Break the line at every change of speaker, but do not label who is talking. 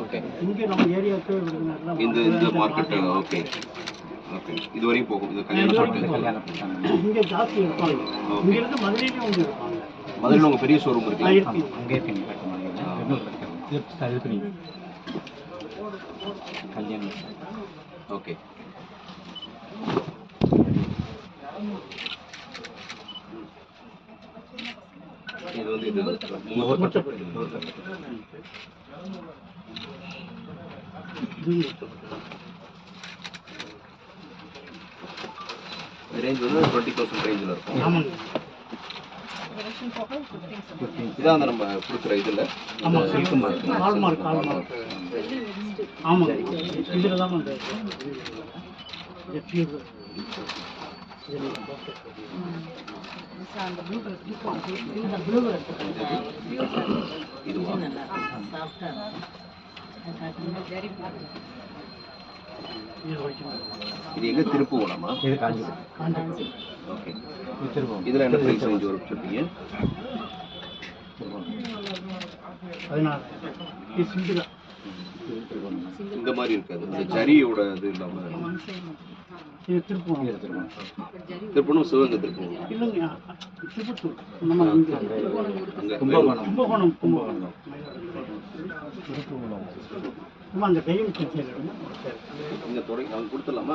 Okay
இங்கே நம்ம ஏரியாவுக்கு
இந்த இந்த மார்க்கெட் ஓகே ஓகே இது வரையும் போகும். இது கல்யாணம்
இங்கே ஜாஸ்தி இருப்பாங்க. இங்கிருந்து மதுரையிலே வந்து இருப்பாங்க.
மதுரையில் உங்கள் பெரிய ஷோரூம் இருக்கு.
அங்கே இருக்கீங்க கல்யாணம்.
ஓகே இது வந்து இது. ரேஞ்ச் வந்து டுவெண்ட்டி தௌசண்ட் ரேஞ்சில் இருக்கும்.
ஆமாங்க.
இதான் அந்த நம்ம கொடுக்குற இதில்.
ஆமா.
சில்க்
ஹால்மார்க் ஹால்மார்க் ஆமாங்க. இதில் தான் அந்த எப்படி
இதுவா
இது
எங்க திருப்புவனமா
இது காஞ்சி
காண்டாக்ட்
ஓகே
திருப்பம்
இதில் என்ன ப்ரைஸ் ரேஞ்ச் வரும் சொல்றீங்க? இந்த மாதிரி இருக்காது. இந்த ஜரியோட
இது திருப்பூர்.
திருப்பணும் சிவகங்கை திருப்பணும்
இல்லைங்க. திருப்பத்தூர் நம்ம இங்கே.
அங்கே.
கும்பகோணம்.
கும்பகோணம். கும்பகோணம். சும்மா அந்த டைம் சரி
இங்கே தொடங்கி அவங்க கொடுத்துடலாமா?